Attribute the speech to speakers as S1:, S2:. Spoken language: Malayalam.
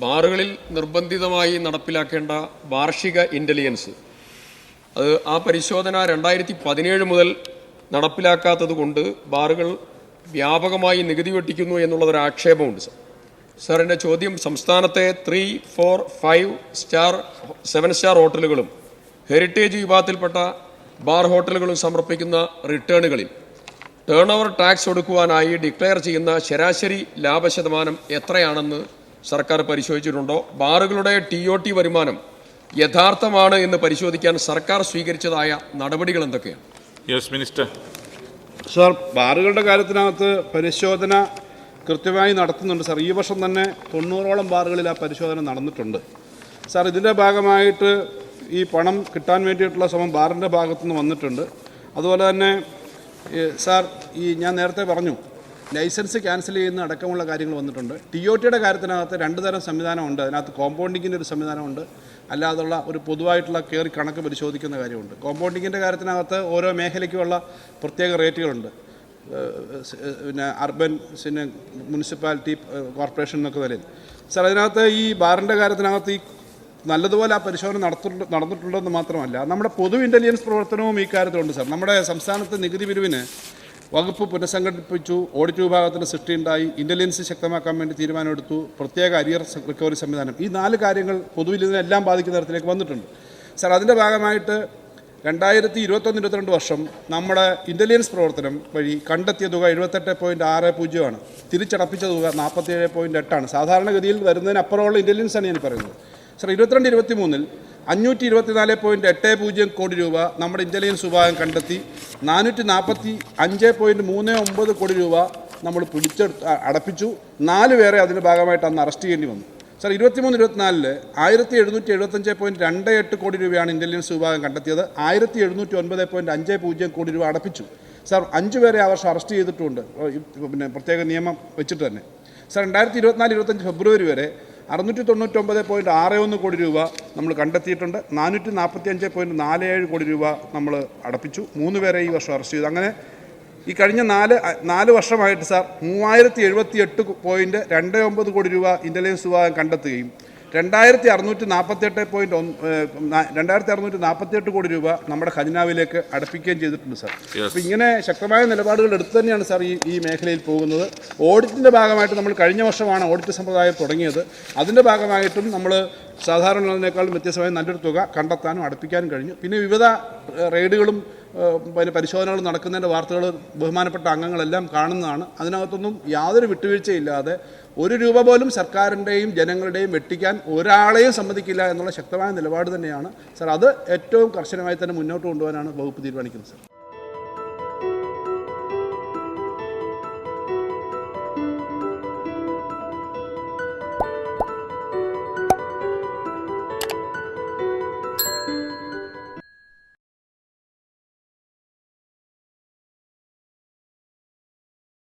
S1: ബാറുകളിൽ നിർബന്ധിതമായി നടപ്പിലാക്കേണ്ട വാർഷിക ഇന്റലിജൻസ് അത് ആ പരിശോധന രണ്ടായിരത്തി പതിനേഴ് മുതൽ നടപ്പിലാക്കാത്തത് കൊണ്ട് ബാറുകൾ വ്യാപകമായി നികുതി വെട്ടിക്കുന്നു എന്നുള്ളതൊരു ആക്ഷേപമുണ്ട് സർ. ചോദ്യം സംസ്ഥാനത്തെ three four five star seven star ഹോട്ടലുകളും ഹെറിറ്റേജ് വിഭാഗത്തിൽപ്പെട്ട ബാർ ഹോട്ടലുകളും സമർപ്പിക്കുന്ന റിട്ടേണുകളിൽ ടേൺ ഓവർ ടാക്സ് ഒടുക്കുവാനായി ഡിക്ലെയർ ചെയ്യുന്ന ശരാശരി ലാഭശതമാനം എത്രയാണെന്ന് സർക്കാർ പരിശോധിച്ചിട്ടുണ്ടോ? ബാറുകളുടെ ടി ഒ ടി വരുമാനം യഥാർത്ഥമാണ് എന്ന് പരിശോധിക്കാൻ സർക്കാർ സ്വീകരിച്ചതായ നടപടികൾ എന്തൊക്കെയാണ്?
S2: യെസ് മിനിസ്റ്റർ
S3: സാർ ബാറുകളുടെ കാര്യത്തിനകത്ത് പരിശോധന കൃത്യമായി നടത്തുന്നുണ്ട്. സാർ ഈ വർഷം തന്നെ തൊണ്ണൂറോളം ബാറുകളിൽ ആ പരിശോധന നടന്നിട്ടുണ്ട്. സാർ ഇതിന്റെ ഭാഗമായിട്ട് ഈ പണം കിട്ടാൻ വേണ്ടിയിട്ടുള്ള ശ്രമം ബാറിന്റെ ഭാഗത്തുനിന്ന് വന്നിട്ടുണ്ട്. അതുപോലെ തന്നെ സാർ ഈ ഞാൻ നേരത്തെ പറഞ്ഞു ലൈസൻസ് ക്യാൻസൽ ചെയ്യുന്ന അടക്കമുള്ള കാര്യങ്ങൾ വന്നിട്ടുണ്ട്. ടി ഒ ടിയുടെ കാര്യത്തിനകത്ത് രണ്ട് തരം സംവിധാനമുണ്ട് അതിനകത്ത് കോമ്പൗണ്ടിങ്ങിന്റെ ഒരു സംവിധാനമുണ്ട് അല്ലാതുള്ള ഒരു പൊതുവായിട്ടുള്ള കയറി കണക്ക് പരിശോധിക്കുന്ന കാര്യമുണ്ട്. കോമ്പൗണ്ടിങ്ങിന്റെ കാര്യത്തിനകത്ത് ഓരോ മേഖലയ്ക്കുമുള്ള പ്രത്യേക റേറ്റുകളുണ്ട്. പിന്നെ അർബൻ പിന്നെ മുനിസിപ്പാലിറ്റി കോർപ്പറേഷൻ എന്നൊക്കെ നിലയിൽ. സാർ അതിനകത്ത് ഈ ബാറിന്റെ കാര്യത്തിനകത്ത് ഈ നല്ലതുപോലെ ആ പരിശോധന നടത്തിട്ടുണ്ട് നടന്നിട്ടുണ്ടെന്ന് മാത്രമല്ല നമ്മുടെ പൊതു ഇന്റലിജൻസ് പ്രവർത്തനവും ഈ കാര്യത്തിലുണ്ട് സാർ. നമ്മുടെ സംസ്ഥാനത്തെ നികുതി പിരിവിന് വകുപ്പ് പുനഃസംഘടിപ്പിച്ചു ഓഡിറ്റ് വിഭാഗത്തിന് സൃഷ്ടിയുണ്ടായി ഇന്റലിജൻസ് ശക്തമാക്കാൻ വേണ്ടി തീരുമാനമെടുത്തു പ്രത്യേക അരിയർ റിക്കവറി സംവിധാനം. ഈ നാല് കാര്യങ്ങൾ പൊതുവിൽ ഇതിനെല്ലാം ബാധിക്കുന്ന തരത്തിലേക്ക് വന്നിട്ടുണ്ട്. സാർ അതിന്റെ ഭാഗമായിട്ട് രണ്ടായിരത്തി ഇരുപത്തൊന്ന് ഇരുപത്തിരണ്ട് വർഷം നമ്മുടെ ഇന്റലിജൻസ് പ്രവർത്തനം വഴി കണ്ടെത്തിയ തുക എഴുപത്തെട്ട് പോയിന്റ് ആറ് പൂജ്യമാണ് തിരിച്ചടപ്പിച്ച തുക നാൽപ്പത്തിയേഴ് പോയിന്റ് എട്ടാണ് സാധാരണഗതിയിൽ വരുന്നതിനപ്പുറമുള്ള ഇന്റലിജൻസ് ആണ് ഞാൻ പറയുന്നത്. സാർ ഇരുപത്തിരണ്ട് ഇരുപത്തി മൂന്നിൽ അഞ്ഞൂറ്റി ഇരുപത്തിനാല് പോയിന്റ് എട്ട് പൂജ്യം കോടി രൂപ നമ്മുടെ ഇന്റലിജൻസ് വിഭാഗം കണ്ടെത്തി. നാനൂറ്റി നാൽപ്പത്തി അഞ്ച് പോയിന്റ് മൂന്ന് ഒമ്പത് കോടി രൂപ നമ്മൾ പിടിച്ചെടുത്ത് അടപ്പിച്ചു. നാല് പേരെ അതിന്റെ ഭാഗമായിട്ട് അന്ന് അറസ്റ്റ് ചെയ്യേണ്ടി വന്നു. സർ ഇരുപത്തിമൂന്ന് ഇരുപത്തിനാലിൽ ആയിരത്തി എഴുന്നൂറ്റി എഴുപത്തഞ്ച് പോയിന്റ് രണ്ട് എട്ട് കോടി രൂപയാണ് ഇന്റലിജൻസ് വിഭാഗം കണ്ടെത്തിയത്. ആയിരത്തി എഴുന്നൂറ്റി ഒൻപത് പോയിന്റ് അഞ്ച് പൂജ്യം കോടി രൂപ അടപ്പിച്ചു. സാർ അഞ്ച് പേരെ ആ വർഷം അറസ്റ്റ് ചെയ്തിട്ടുണ്ട്. പിന്നെ പ്രത്യേക നിയമം വെച്ചിട്ട് തന്നെ. സാർ രണ്ടായിരത്തി ഇരുപത്തിനാല് ഇരുപത്തഞ്ച് ഫെബ്രുവരി വരെ അറുന്നൂറ്റി തൊണ്ണൂറ്റൊമ്പത് പോയിന്റ് ആറ് ഒന്ന് കോടി രൂപ നമ്മൾ കണ്ടെത്തിയിട്ടുണ്ട്. നാനൂറ്റി നാൽപ്പത്തി അഞ്ച് പോയിന്റ് നാല് ഏഴ് കോടി രൂപ നമ്മൾ അടപ്പിച്ചു. മൂന്ന് പേരെ ഈ വർഷം അറസ്റ്റ് ചെയ്തു. അങ്ങനെ ഈ കഴിഞ്ഞ നാല് നാല് വർഷമായിട്ട് സാർ മൂവായിരത്തി എഴുപത്തി എട്ട് പോയിന്റ് രണ്ട് ഒമ്പത് കോടി രൂപ ഇന്റലിജൻസ് വിഭാഗം കണ്ടെത്തുകയും രണ്ടായിരത്തി അറുന്നൂറ്റി നാൽപ്പത്തെട്ട് പോയിന്റ് ഒന്ന് രണ്ടായിരത്തി അറുന്നൂറ്റി നാൽപ്പത്തിയെട്ട് കോടി രൂപ നമ്മുടെ ഖജനാവിലേക്ക് അടപ്പിക്കുകയും ചെയ്തിട്ടുണ്ട് സാർ.
S2: അപ്പം
S3: അപ്പോൾ ഇങ്ങനെ ശക്തമായ നിലപാടുകൾ എടുത്തു തന്നെയാണ് സാർ ഈ ഈ മേഖലയിൽ പോകുന്നത്. ഓഡിറ്റിന്റെ ഭാഗമായിട്ട് നമ്മൾ കഴിഞ്ഞ വർഷമാണ് ഓഡിറ്റ് സമ്പ്രദായം തുടങ്ങിയത്. അതിന്റെ ഭാഗമായിട്ടും നമ്മൾ സാധാരണ വ്യത്യസ്തമായ നല്ലൊരു തുക കണ്ടെത്താനും അടുപ്പിക്കാനും കഴിഞ്ഞു. പിന്നെ വിവിധ റെയ്ഡുകളും പിന്നെ പരിശോധനകൾ നടക്കുന്നതിന്റെ വാർത്തകൾ ബഹുമാനപ്പെട്ട അംഗങ്ങളെല്ലാം കാണുന്നതാണ്. അതിനകത്തൊന്നും യാതൊരു വിട്ടുവീഴ്ചയില്ലാതെ ഒരു രൂപ പോലും സർക്കാരിന്റെയും ജനങ്ങളുടെയും വെട്ടിക്കാൻ ഒരാളെയും സമ്മതിക്കില്ല എന്നുള്ള ശക്തമായ നിലപാട് തന്നെയാണ്. സാർ അത് ഏറ്റവും കർശനമായി തന്നെ മുന്നോട്ട് കൊണ്ടുപോകാനാണ് വകുപ്പ് തീരുമാനിക്കുന്നത് സാർ.